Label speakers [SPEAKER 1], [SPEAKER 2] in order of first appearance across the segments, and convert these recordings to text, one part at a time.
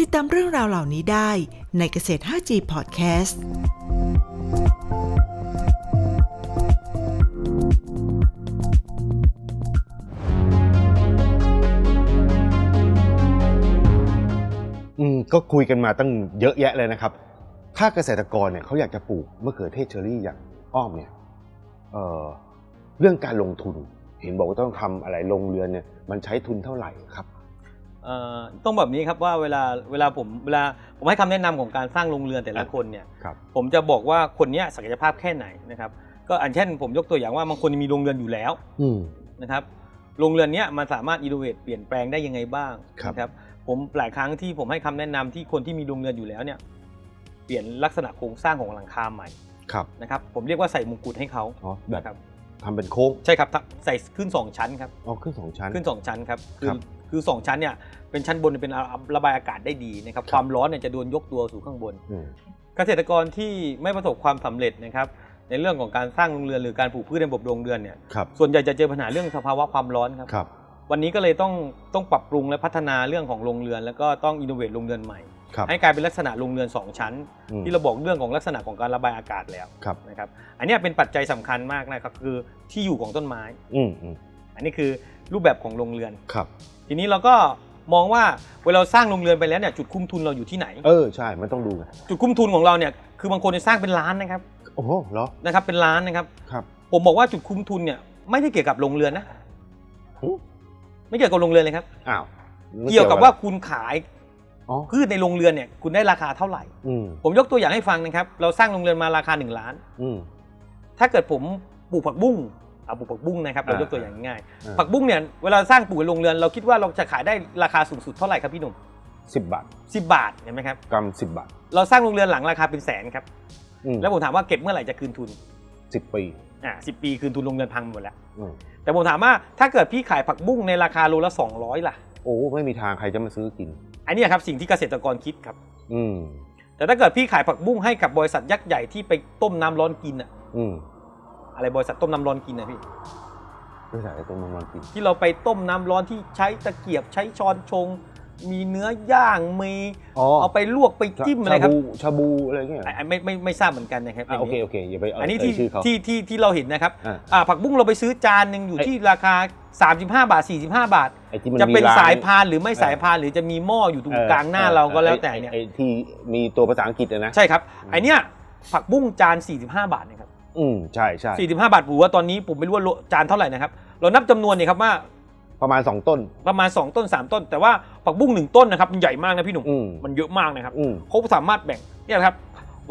[SPEAKER 1] ติดตามเรื่องราวเหล่านี้ได้ในเกษตร 5G Podcast
[SPEAKER 2] อืมก็คุยกันมาตั้งเยอะแยะเลยนะครับ ถ้าเกษตรกรเนี่ยเขาอยากจะปลูกมะเขือเทศเชอรี่อย่างอ้อมเนี่ยเอ่อเรื่องการลงทุน เห็นบอกว่าต้องทำอะไรลงเรือนเนี่ยมันใช้ทุนเท่าไหร่ครับ
[SPEAKER 3] ต้องแบบนี้ครับว่าเวลาเวลาผมเวลาผมให้คำแนะนำของการสร้างโรงเรือนแต่ละคนเนี่ย
[SPEAKER 2] ครับ
[SPEAKER 3] ผมจะบอกว่าคนเนี้ยศักยภาพแค่ไหนนะครับ ก็อันเช่น ผมยกตัวอย่างว่าบางคนมีโรงเรือนอยู่แล้ว
[SPEAKER 2] อืม
[SPEAKER 3] นะครับโรงเรือนเนี้ยมันสามารถอินโนเวทเปลี่ยนแปลงได้ยังไงบ้าง
[SPEAKER 2] ครับ
[SPEAKER 3] นะครับ ผมหลายครั้งที่ผมให้คำแนะนำที่คนที่มีโรงเรือนอยู่แล้วเนี่ย เปลี่ยนลักษณะโครงสร้างของหลังคาใหม่
[SPEAKER 2] ครับ
[SPEAKER 3] นะครับ ผมเรียกว่าใส่มงกุฎให้เขา
[SPEAKER 2] อ๋อแบบ
[SPEAKER 3] นะครับ
[SPEAKER 2] ทำเป็นโค้ง
[SPEAKER 3] ใช่ครับใส่ขึ้นสองชั้นครับ
[SPEAKER 2] อ๋อขึ้นสองชั้น
[SPEAKER 3] ขึ้น 2 ชั้นครับคื
[SPEAKER 2] ครั
[SPEAKER 3] อบ คือสองชั้นเนี่ยเป็นชั้นบนเป็นระบายอากาศได้ดีนะครับ
[SPEAKER 2] ครับ
[SPEAKER 3] ความร้อนเนี่ยจะโดนยกตัวสู่ข้างบน
[SPEAKER 2] อืม
[SPEAKER 3] เกษตรกรที่ไม่ประสบความสำเร็จนะครับในเรื่องของการสร้างโรงเรือนหรือการปลูกพืชในระบบโรงเรือนเนี่ย
[SPEAKER 2] ครับ
[SPEAKER 3] ส่วนใหญ่จะเจอปัญหาเรื่องสภาวะความร้อนครับ
[SPEAKER 2] ครับ
[SPEAKER 3] วันนี้ก็เลยต้องต้องปรับปรุงและพัฒนาเรื่องของโรงเรือน แล้วก็ต้องอินโนเวทโรงเรือนใหม่
[SPEAKER 2] ครับ
[SPEAKER 3] ให้กลายเป็นลักษณะโรงเรือนสองชั้น
[SPEAKER 2] อืม
[SPEAKER 3] ที่เราบอกเรื่องของลักษณะของการระบายอากาศแล้ว
[SPEAKER 2] ครับ
[SPEAKER 3] นะครับอันเนี้ยเป็นปัจจัยสำคัญมากนะครับคือที่อยู่ของต้นไม้
[SPEAKER 2] อืมอืม
[SPEAKER 3] อันนี้คือรูปแบบของโรงเรือน
[SPEAKER 2] ครับ
[SPEAKER 3] ทีนี้เราก็มองว่าเวลาเราสร้างโรงเรือนไปแล้วเนี่ยจุดคุ้มทุนเราอยู่ที่ไหน
[SPEAKER 2] เออใช่ มันต้องดูไง
[SPEAKER 3] จุดคุ้มทุนของเราเนี่ยคือบางคนจะสร้างเป็นล้านนะครับ
[SPEAKER 2] โอ้โหเหรอ
[SPEAKER 3] นะครับ เป็นล้านนะครับ
[SPEAKER 2] ครับ
[SPEAKER 3] ผมบอกว่าจุดคุ้มทุนเนี่ยไม่ได้เกี่ยวกับโรงเรือนนะ
[SPEAKER 2] อืม
[SPEAKER 3] ไม่เกี่ยวกับโรงเรือนเลยครับ
[SPEAKER 2] อ้าวไม่
[SPEAKER 3] เกี่ยวกับว่าคุณขาย
[SPEAKER 2] อ๋อ
[SPEAKER 3] พืชในโรงเรือนเนี่ยคุณได้ราคาเท่าไหร่
[SPEAKER 2] อืม
[SPEAKER 3] ผมยกตัวอย่างให้ฟังนะครับ เราสร้างโรงเรือนมาราคา 1 ล้าน
[SPEAKER 2] อืม
[SPEAKER 3] ถ้าเกิดผมปลูกผักบุ้ง เอาปลูกผักบุ้งนะครับเรา
[SPEAKER 2] อ่าย
[SPEAKER 3] กตัวอย่างง่าย
[SPEAKER 2] อ่า
[SPEAKER 3] ๆผักบุ้งเนี่ยเวลาสร้างปลูกในโรงเรือนเราคิดว่าเราจะขายได้ราคาสูงสุดเท่าไหร่ครับพี่หนุ่ม
[SPEAKER 2] สิบบาท
[SPEAKER 3] 10บาทเห็นไหมครับ
[SPEAKER 2] กรัมสิบบาท
[SPEAKER 3] เราสร้างโรงเรือนหลังราคาเป็นแสนครับ
[SPEAKER 2] อืม
[SPEAKER 3] แล้วผมถามว่าเก็บเมื่อไหร่จะคืนทุน
[SPEAKER 2] สิบปี
[SPEAKER 3] อ่าสิปีคืนทุนโรงเรือนพังหมดแล้ว
[SPEAKER 2] อืม
[SPEAKER 3] แต่ผมถามว่าถ้าเกิดพี่ขายผักบุ้งในราคาโลละ200ล่ะ
[SPEAKER 2] โอ้ไม่มีทางใครจะมาซื้อกิน
[SPEAKER 3] อันนี้ครับสิ่งที่เกษตรกรคิดครับ
[SPEAKER 2] อืม
[SPEAKER 3] แต่ถ้าเกิดพี่ขายผักบุ้งให้กับบริษัทยักษ์ใหญ่ที่ไปต้มน้ำร้อนกินอะ
[SPEAKER 2] อืม
[SPEAKER 3] อะไรบริษัทต้มน้ำร้อนกินนะพี่
[SPEAKER 2] ไม่ใช่ตรงมันมันกิน
[SPEAKER 3] ที่เราไปต้มน้ำร้อนที่ใช้ตะเกียบใช้ช้อนชง มีเนื้อย่างมี
[SPEAKER 2] อ๋อ
[SPEAKER 3] เอาไปลวกไปจิ้มอะไรครับ
[SPEAKER 2] ชาบูชาบูอะไรเงี้ย
[SPEAKER 3] อะไม่ไม่ไม่ทราบเหมือนกันนะครับ
[SPEAKER 2] อะโอเคโอเคอย่าไปเอั
[SPEAKER 3] นนี้
[SPEAKER 2] เที่ชื่อเขา
[SPEAKER 3] ที่ที่ที่เราเห็นนะครับ
[SPEAKER 2] อะ
[SPEAKER 3] อ่าผักบุ้งเราไปซื้อจานหนึ่งอยู่
[SPEAKER 2] ไอ้
[SPEAKER 3] ที่ราคา 35 บาท 45 บาท
[SPEAKER 2] ไอ้ที่มัน
[SPEAKER 3] จะเป็น
[SPEAKER 2] มีร้
[SPEAKER 3] สายพานหรือไม่สายพานหรือจะมีหม้ออยู่ตรง
[SPEAKER 2] เออก
[SPEAKER 3] ลางหน้าเราก็แล้วแต่เนี่ย
[SPEAKER 2] ไอ้ไอ้ที่มีตัวภาษาอังกฤษอะนะ
[SPEAKER 3] ใช่ครับ
[SPEAKER 2] อืม
[SPEAKER 3] ไอเนี้ยผักบุ้งจาน 45 บาทนะครับ
[SPEAKER 2] อืมใช่ใช่
[SPEAKER 3] 45 บาทผมว่าตอนนี้ผมไม่รู้ว่าโลจานเท่าไหร่นะครับ เรานับจำนวนเนี่ยครับว่า
[SPEAKER 2] ประมาณสองต้น
[SPEAKER 3] ประมาณ 2 ต้น 3 ต้น แต่ว่าผักบุ้งหนึ่งต้นนะครับมันใหญ่มากนะพี่หนุ่ม
[SPEAKER 2] อืม
[SPEAKER 3] มันเยอะมากนะครับ
[SPEAKER 2] อืม
[SPEAKER 3] เขาสามารถแบ่งเนี่ยครับ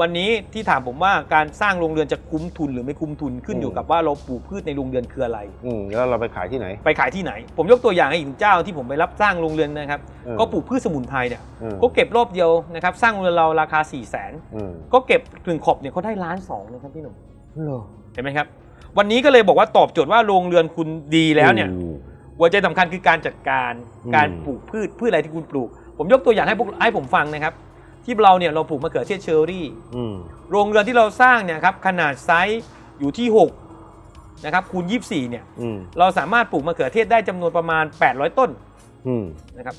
[SPEAKER 3] วันนี้ที่ถามผมว่าการสร้างโรงเรือนจะคุ้มทุนหรือไม่คุ้มทุนขึ้น
[SPEAKER 2] อืม
[SPEAKER 3] อยู่กับว่าเราปลูกพืชในโรงเรือนคืออะไร
[SPEAKER 2] อืมแล้วเราไปขายที่ไหน
[SPEAKER 3] ไปขายที่ไหน ผมยกตัวอย่างให้อีกหนึ่งเจ้าที่ผมไปรับสร้างโรงเรือนนะครับ
[SPEAKER 2] เออ
[SPEAKER 3] ก็ปลูกพืชสมุนไพรเนี่ย
[SPEAKER 2] อืม
[SPEAKER 3] ก็เก็บรอบเดียวนะครับ สร้างโรงเรือนเราราคา4ี่แสน
[SPEAKER 2] อืม
[SPEAKER 3] ก็เก็บถึงขอบเนี่ยเขาได้ล้านสองนะครับพี่หนุ่ม
[SPEAKER 2] เหรอ
[SPEAKER 3] เห็นไหมครับ วันนี้ก็เลยบอกว่าตอบโจทย์ว่าโรงเรือนคุณดีแล้วเนี่ย
[SPEAKER 2] อืม
[SPEAKER 3] หัวใจสำคัญคือการจัดการ
[SPEAKER 2] อืม
[SPEAKER 3] การปลูกพืชพืชอะไรที่คุณปลูก ผมยกตัวอย่างให้พวกให้ผมฟังนะครับ ที่เราเนี่ยเราปลูกมะเขือเทศเชอรี่
[SPEAKER 2] อืม
[SPEAKER 3] โรงเรือนที่เราสร้างเนี่ยครับขนาดไซส์อยู่ที่ 6 นะครับคูณ 24 เนี่ย
[SPEAKER 2] อืม
[SPEAKER 3] เราสามารถปลูกมะเขือเทศได้จำนวนประมาณ 800 ต้น
[SPEAKER 2] อืม
[SPEAKER 3] นะครับ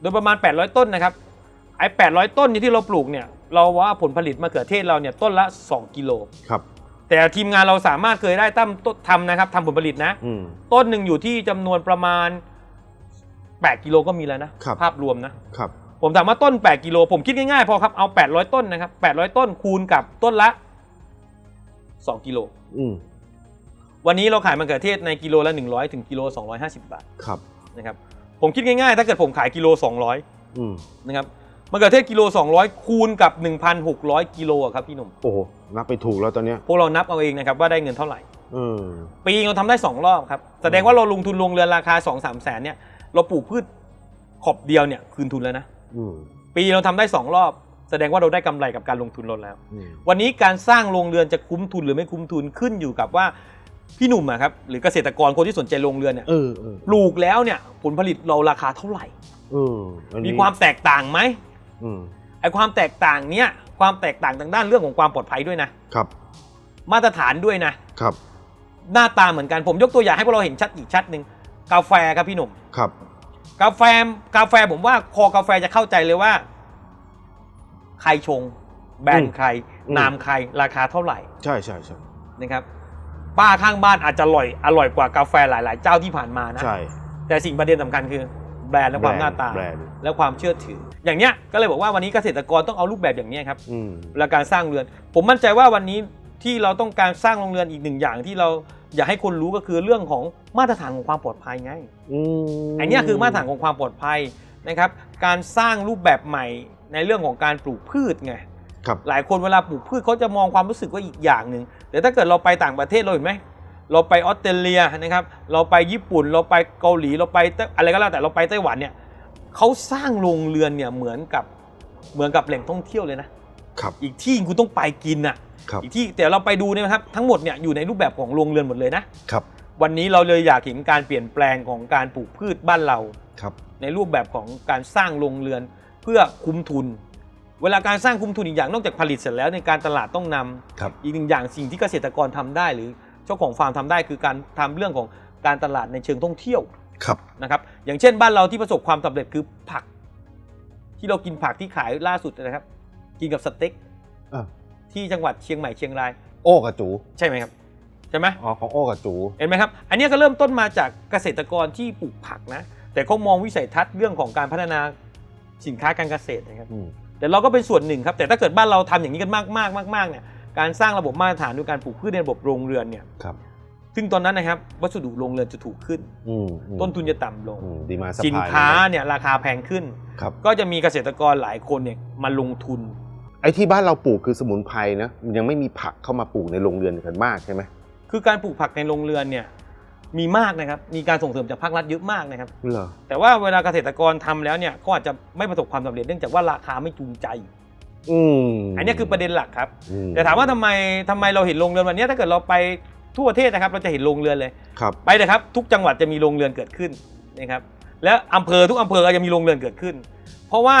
[SPEAKER 3] โดยประมาณ 800 ต้นนะครับไอ้800 ต้นนี้ที่เราปลูกเนี่ยเราว่าผลผลิตมะเขือเทศเราเนี่ยต้นละ 2 กิโล
[SPEAKER 2] ครับ
[SPEAKER 3] แต่ทีมงานเราสามารถเคยได้ตั้มต้นทำนะครับทำผลผลิตนะ
[SPEAKER 2] อืม
[SPEAKER 3] ต้นหนึ่งอยู่ที่จำนวนประมาณ 8 กิโลก็มีแล้วนะ ครับ ภาพรวมนะ
[SPEAKER 2] ครับ
[SPEAKER 3] ผมถามว่าต้น 8 กิโล ผมคิดง่ายๆ พอครับ เอา 800 ต้นนะครับ 800 ต้นคูณกับต้นละ 2 กิโล
[SPEAKER 2] อืม
[SPEAKER 3] วันนี้เราขายมะเขือเทศในกิโลละ 100 ถึงกิโล 250 บาท
[SPEAKER 2] ครับ
[SPEAKER 3] นะครับ ผมคิดง่ายๆ ถ้าเกิดผมขายกิโล 200
[SPEAKER 2] อืม
[SPEAKER 3] นะครับ มะเขือเทศกิโล 200 คูณกับ 1,600 กิโลอะครับพี่หนุ่ม
[SPEAKER 2] โอ้โห นับไปถูกแล้วตอนเนี้ย
[SPEAKER 3] พวกเรานับเอาเองนะครับว่าได้เงินเท่าไหร่
[SPEAKER 2] อืม
[SPEAKER 3] ปีเราทำได้ 2 รอบครับ แสดงว่าเราลงทุนลงเรือนราคา 2 3แสนเนี่ยเราปลูกพืชขอบเดียวเนี่ยคืนทุนแล้วนะ
[SPEAKER 2] อืม
[SPEAKER 3] ปีเราทำได้ 2 รอบ แสดงว่าเราได้กำไรกับการลงทุนเราแล้ว
[SPEAKER 2] อืม
[SPEAKER 3] วันนี้การสร้างโรงเรือนจะคุ้มทุนหรือไม่คุ้มทุนขึ้นอยู่กับว่าพี่หนุ่มอะครับหรือเกษตรกรคนที่สนใจโรงเรือนเนี่ย
[SPEAKER 2] เออเออ
[SPEAKER 3] ปลูกแล้วเนี่ยผลผลิตเราราคาเท่าไหร่
[SPEAKER 2] เอออัน
[SPEAKER 3] มี
[SPEAKER 2] นี้
[SPEAKER 3] ความแตกต่างไหม
[SPEAKER 2] อืม
[SPEAKER 3] ไอ้ความแตกต่างเนี้ย ความแตกต่างทางด้านเรื่องของความปลอดภัยด้วยนะ
[SPEAKER 2] ครับ
[SPEAKER 3] มาตรฐานด้วยนะ
[SPEAKER 2] ครับ
[SPEAKER 3] หน้าตาเหมือนกันผมยกตัวอย่างให้พวกเราเห็นชัดอีกชัดหนึ่งกาแฟครับพี่หนุ่ม
[SPEAKER 2] ครับ
[SPEAKER 3] กาแฟกาแฟผมว่าคอกาแฟจะเข้าใจเลยว่า ใครชง แบรนด์ใครนามใคร ราคาเท่าไหร่
[SPEAKER 2] ใช่ใช่ใช่
[SPEAKER 3] นะครับ ป้าข้างบ้านอาจจะอร่อยอร่อยกว่ากาแฟหลาย ๆ เจ้าที่ผ่านมานะ
[SPEAKER 2] ใช่
[SPEAKER 3] แต่สิ่งประเด็นสำคัญคือ แบรนด์และความหน้าตา
[SPEAKER 2] แบรนด์
[SPEAKER 3] และความเชื่อถือ อย่างเนี้ยก็เลยบอกว่าวันนี้เกษตรกรต้องเอารูปแบบอย่างเนี้ยครับ
[SPEAKER 2] อืม
[SPEAKER 3] เวลาการสร้างเรือน ผมมั่นใจว่าวันนี้ที่เราต้องการสร้างโรงเรือนอีกหนึ่งอย่างที่เราอยากให้คนรู้ก็คือเรื่องของมาตรฐานของความปลอดภัยไง
[SPEAKER 2] อืม
[SPEAKER 3] อันเนี้ยคือมาตรฐานของความปลอดภัยนะครับ การสร้างรูปแบบใหม่ในเรื่องของการปลูกพืชไง
[SPEAKER 2] ครับ
[SPEAKER 3] หลายคนเวลาปลูกพืชเขาจะมองความรู้สึกว่าอีกอย่างหนึ่งแต่ถ้าเกิดเราไปต่างประเทศเราเห็นไหม เราไปออสเตรเลียนะครับ เราไปญี่ปุ่น เราไปเกาหลี เราไปไต้อะไรก็แล้วแต่เราไปไต้หวันเนี่ยเขาสร้างโรงเรือนเนี่ยเหมือนกับเหมือนกับแหล่งท่องเที่ยวเลยนะ
[SPEAKER 2] ครับ
[SPEAKER 3] อีกที่คุณต้องไปกินอะ
[SPEAKER 2] ครับ
[SPEAKER 3] อีกที่แต่เราไปดูเนี่ยนะครับทั้งหมดเนี่ยอยู่ในรูปแบบของโรงเรือนหมดเลยนะ
[SPEAKER 2] ครับ
[SPEAKER 3] วันนี้เราเลยอยากเห็นการเปลี่ยนแปลงของการปลูกพืชบ้านเรา
[SPEAKER 2] ครับ
[SPEAKER 3] ในรูปแบบของการสร้างโรงเรือนเพื่อคุ้มทุน เวลาการสร้างคุ้มทุนอีกอย่างนอกจากผลิตเสร็จแล้วในการตลาดต้องนำ
[SPEAKER 2] ครับ
[SPEAKER 3] อีกหนึ่งอย่างสิ่งที่เกษตรกรทำได้หรือ เจ้าของฟาร์มทำได้คือการทำเรื่องของการตลาดในเชิงท่องเที่ยว
[SPEAKER 2] ครับ
[SPEAKER 3] นะครับ อย่างเช่นบ้านเราที่ประสบความสำเร็จคือผัก ที่เรากินผักที่ขายล่าสุดนะครับ กินกับสเต็ก
[SPEAKER 2] อะ
[SPEAKER 3] ที่จังหวัดเชียงใหม่เชียงราย
[SPEAKER 2] โอ้กับจู
[SPEAKER 3] ใช่ไหมครับใช่ไหม
[SPEAKER 2] อ๋อของโอ้กับจู
[SPEAKER 3] เห็นไหมครับ อันนี้ก็เริ่มต้นมาจากเกษตรกรที่ปลูกผักนะ แต่เขามองวิสัยทัศน์เรื่องของการพัฒนาสินค้าการเกษตรนะครับ
[SPEAKER 2] อืม
[SPEAKER 3] แต่เราก็เป็นส่วนหนึ่งครับ แต่ถ้าเกิดบ้านเราทำอย่างนี้กันมากมากมากมากเนี่ย การสร้างระบบมาตรฐานด้วยการปลูกพืชในระบบโรงเรือนเนี่ย
[SPEAKER 2] ครับ
[SPEAKER 3] ซึ่งตอนนั้นนะครับวัสดุโรงเรือนจะถูกขึ้น
[SPEAKER 2] อืมอืม
[SPEAKER 3] ต้นทุนจะต่ำลง
[SPEAKER 2] อืมดีมาส
[SPEAKER 3] สินค้าเนี่ยราคาแพงขึ้น
[SPEAKER 2] ครับ
[SPEAKER 3] ก็จะมีเกษตรกรหลายคนเนี่ยมาลงทุน
[SPEAKER 2] ไอ้ที่บ้านเราปลูกคือสมุนไพรนะมันยังไม่มีผักเข้ามาปลูกในโรงเรือนกันมากใช่ไหม
[SPEAKER 3] คือการปลูกผักในโรงเรือนเนี่ยมีมากนะครับ มีการส่งเสริมจากภาครัฐเยอะมากนะครับ
[SPEAKER 2] เหรอ
[SPEAKER 3] แต่ว่าเวลาเกษตรกรทำแล้วเนี่ยก็อาจจะไม่ประสบความสำเร็จเนื่องจากว่าราคาไม่จูงใจ
[SPEAKER 2] อืม
[SPEAKER 3] อันนี้คือประเด็นหลักครับ
[SPEAKER 2] อื
[SPEAKER 3] แต่ถามว่าทำไมทำไมเราเห็นโรงเรือนวันนี้ถ้าเกิดเราไปทั่วประเทศนะครับ เราจะเห็นโรงเรือนเลย
[SPEAKER 2] ครับ
[SPEAKER 3] ไปเลยครับ ทุกจังหวัดจะมีโรงเรือนเกิดขึ้นนะครับและอำเภอทุกอำเภอก็จะมีโรงเรือนเกิดขึ้น เพราะว่า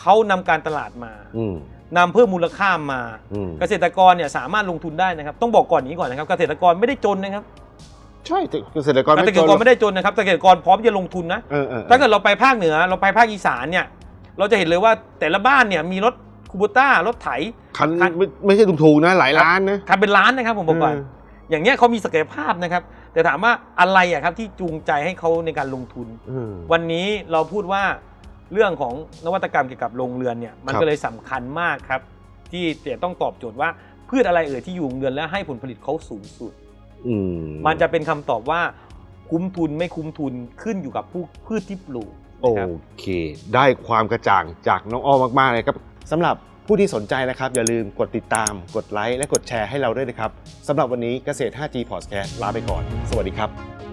[SPEAKER 3] เขานำการตลาดมา
[SPEAKER 2] อืม
[SPEAKER 3] นำเพิ่มมูลค่ามา
[SPEAKER 2] อืม
[SPEAKER 3] เกษตรกรเนี่ยสามารถลงทุนได้นะครับ ต้องบอกก่อนอย่างนี้ก่อนนะครับ เกษตรกรไม่ได้จนนะครับ
[SPEAKER 2] ใช่แต่เกษตรกร
[SPEAKER 3] เก
[SPEAKER 2] ไม่
[SPEAKER 3] ษตร
[SPEAKER 2] จน
[SPEAKER 3] กรไม่ได้จนนะครับเกษตรกรพร้อมจะลงทุนนะ
[SPEAKER 2] เออเออออ
[SPEAKER 3] ถ้าเกิดเราไปภาคเหนือเราไปภาคอีสานเนี่ยเราจะเห็นเลยว่าแต่ละบ้านเนี่ยมีรถ คูบูต้ารถไถ
[SPEAKER 2] คัน
[SPEAKER 3] คัน
[SPEAKER 2] ไม่ไม่ใช่ถูกๆนะ หลายล้านนะ
[SPEAKER 3] คันเป็นล้านนะครับผมบอกก่อน
[SPEAKER 2] เออ
[SPEAKER 3] อย่างเนี้ยเขามีศักยภาพนะครับ แต่ถามว่าอะไรอะครับที่จูงใจให้เขาในการลงทุน
[SPEAKER 2] เออ
[SPEAKER 3] วันนี้เราพูดว่าเรื่องของนวัตกรรมเกี่ยวกับโรงเรือนเนี่ยมัน
[SPEAKER 2] ครับ
[SPEAKER 3] ก็เลยสำคัญมากครับ ที่จะต้องตอบโจทย์ว่าพืชอะไรเอ่ยที่อยู่โรงเรือนและให้ผลผลิตเขาสูงสุด
[SPEAKER 2] อืม
[SPEAKER 3] มันจะเป็นคำตอบว่าคุ้มทุนไม่คุ้มทุนขึ้นอยู่กับผู้พืชที่ปลูก
[SPEAKER 2] โอ
[SPEAKER 3] นะครับ
[SPEAKER 2] เค ได้ความกระจ่างจากน้องอ้อมากๆเลยครับ สำหรับผู้ที่สนใจนะครับ อย่าลืมกดติดตาม กดไลค์และกดแชร์ให้เราด้วยนะครับสำหรับวันนี้เกษตร 5G Podcast ลาไปก่อน สวัสดีครับ